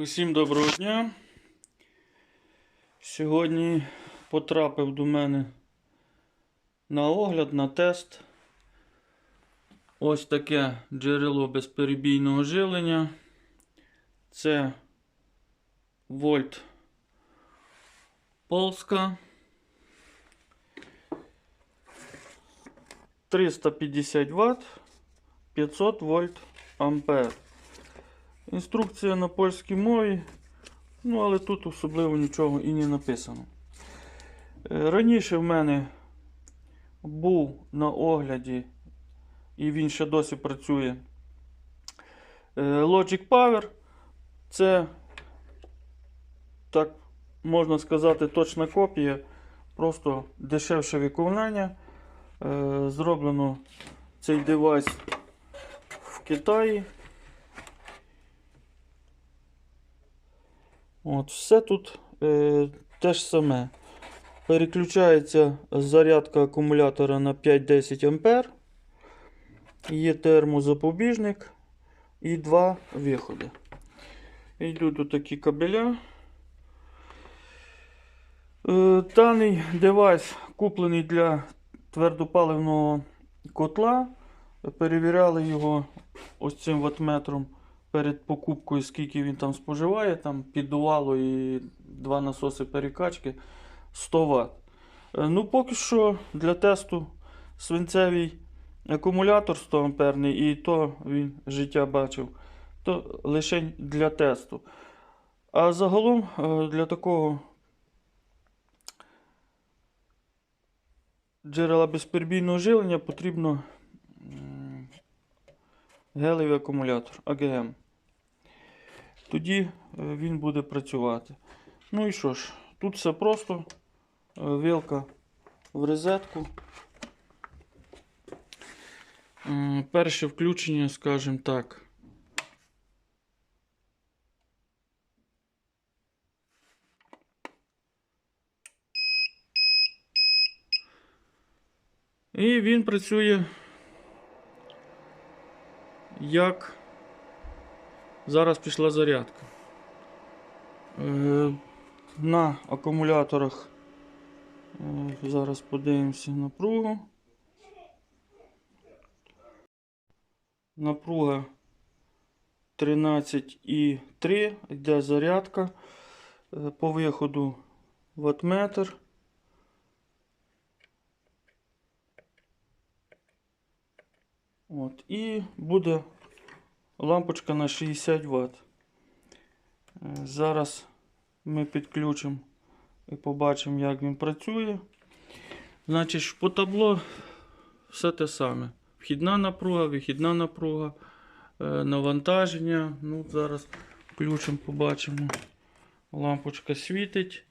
Усім доброго дня. Сьогодні потрапив до мене на огляд, на тест. Ось таке джерело безперебійного живлення. Це вольт Полска. 350 Вт, 500 вольт ампер. Інструкція на польській мові, ну але тут особливо нічого і не написано. Е, Раніше в мене був на огляді, і він ще досі працює. е, Logic Power. Це, так можна сказати, точна копія, просто дешевше виконання. Е, Зроблено цей девайс в Китаї. От, Все тут е, те ж саме. Переключається зарядка акумулятора на 5-10 А. Є термозапобіжник і два виходи. Йдуть тут такі кабеля. Е, Даний девайс куплений для твердопаливного котла. Перевіряли його ось цим ватметром перед покупкою, скільки він там споживає, там піддувало і два насоси перекачки 100 Вт. Е, Ну, поки що для тесту свинцевий акумулятор 100 амперний, і то він життя бачив, то лише для тесту. А загалом е, для такого джерела безперебійного живлення потрібно гелевий акумулятор АГМ. Тоді е, він буде працювати. Ну і що ж, тут все просто. Е, Вилка в розетку. Перше включення, скажімо так. І він працює як зараз пішла зарядка. Е, на акумуляторах е, зараз подивимося напругу. Напруга 13,3 йде зарядка. Е, По виходу ватметр. От, і буде лампочка на 60 Вт. Е, Зараз ми підключимо і побачимо, як він працює. Значить, по табло все те саме. Вхідна напруга, вихідна напруга, е, навантаження. Ну, Зараз включимо, побачимо. Лампочка світить.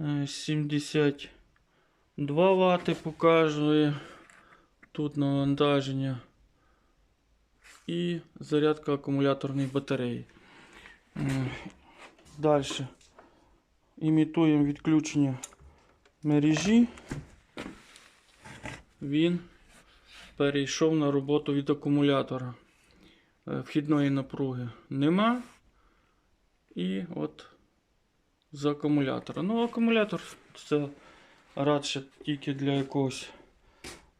Е, 72 Вт показує. Тут навантаження і зарядка акумуляторної батареї. Далі імітуємо відключення мережі. Він перейшов на роботу від акумулятора. Е, Вхідної напруги нема. І от з акумулятора. Ну, акумулятор це радше тільки для якогось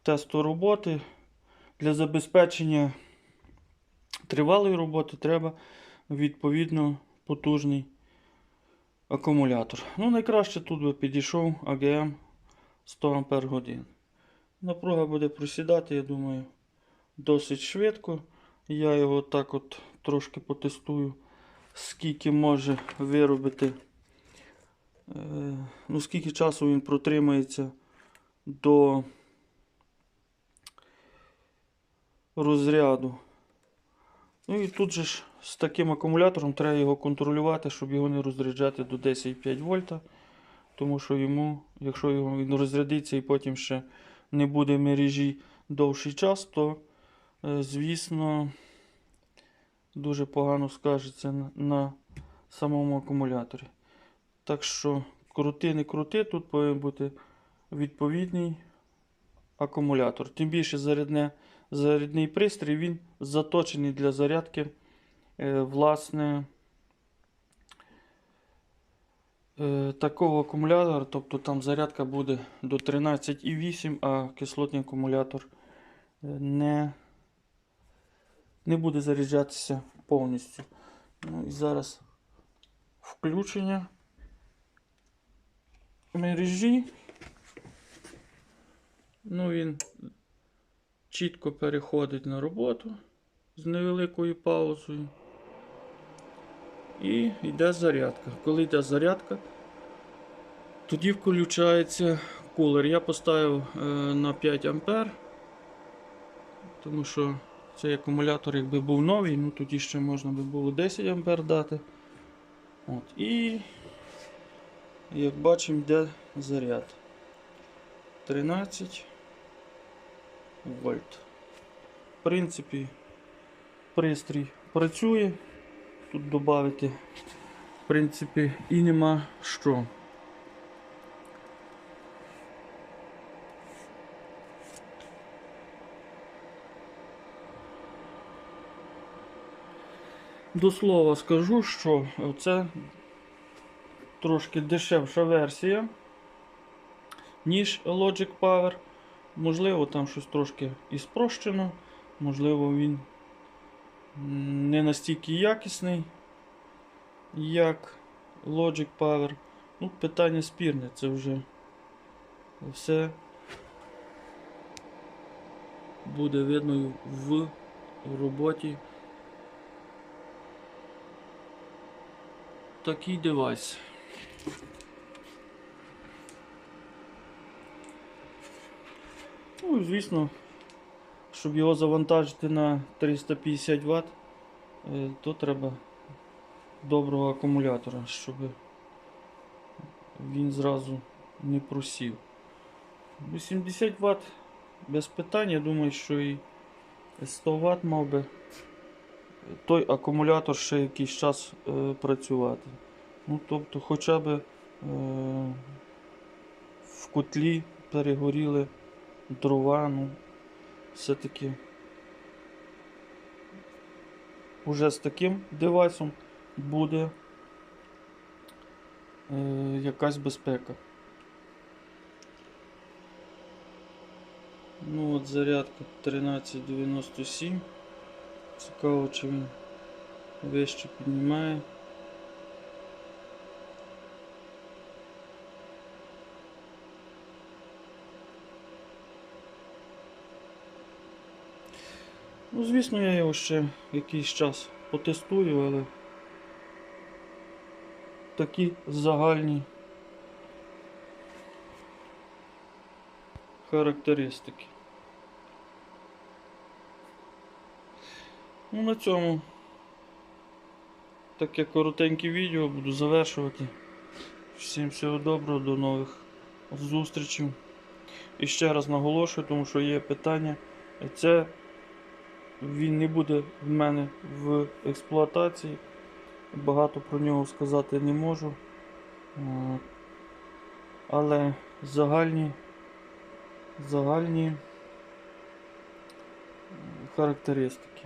тесту роботи. Для забезпечення тривалої роботи треба відповідно потужний акумулятор. Ну, найкраще тут би підійшов АГМ 100 Ампер годин. Напруга буде просідати, я думаю, досить швидко. Я його так от трошки потестую, скільки може виробити, е, ну, скільки часу він протримається до розряду. Ну і тут же ж з таким акумулятором треба його контролювати, щоб його не розряджати до 10,5 вольта. Тому що йому, якщо його він розрядиться і потім ще не буде мережі довший час, то, е, звісно, дуже погано скажеться на, на самому акумуляторі. Так що, крути, не крути, тут повинен бути відповідний акумулятор. Тим більше зарядне, зарядний пристрій він заточений для зарядки е, власне е, такого акумулятора, тобто там зарядка буде до 13,8, а кислотний акумулятор е, не, не буде заряджатися повністю. Ну і зараз включення мережі. Ну, він чітко переходить на роботу з невеликою паузою. І йде зарядка. Коли йде зарядка, тоді включається кулер. Я поставив е, на 5 ампер, тому що цей акумулятор, якби був новий, ну тоді ще можна би було 10 ампер дати. От. І як бачимо, йде заряд. 13 вольт. В принципі, пристрій працює. Тут додати, в принципі, і нема що. До слова скажу, що це трошки дешевша версія, ніж Logic Power. Можливо, там щось трошки і спрощено, можливо, він не настільки якісний, як Logic Power. Ну, питання спірне, це вже все буде видно в роботі. Такий девайс. Ну, і, звісно, щоб його завантажити на 350 Вт, е, то треба доброго акумулятора, щоб він зразу не просів. 80 Вт без питань, я думаю, що і 100 Вт мав би той акумулятор ще якийсь час е, працювати. Ну, тобто, хоча б е, в котлі перегоріли дрова, ну, все-таки уже з таким девайсом буде е, якась безпека. Ну от зарядка 1397. Цікаво, чи він вище піднімає. Ну, звісно, я його ще якийсь час потестую, але такі загальні характеристики. Ну, на цьому таке коротеньке відео буду завершувати. Всім всього доброго, до нових зустрічей. І ще раз наголошую, тому що є питання. Це він не буде в мене в експлуатації. Багато про нього сказати не можу. Е, Але загальні, загальні характеристики.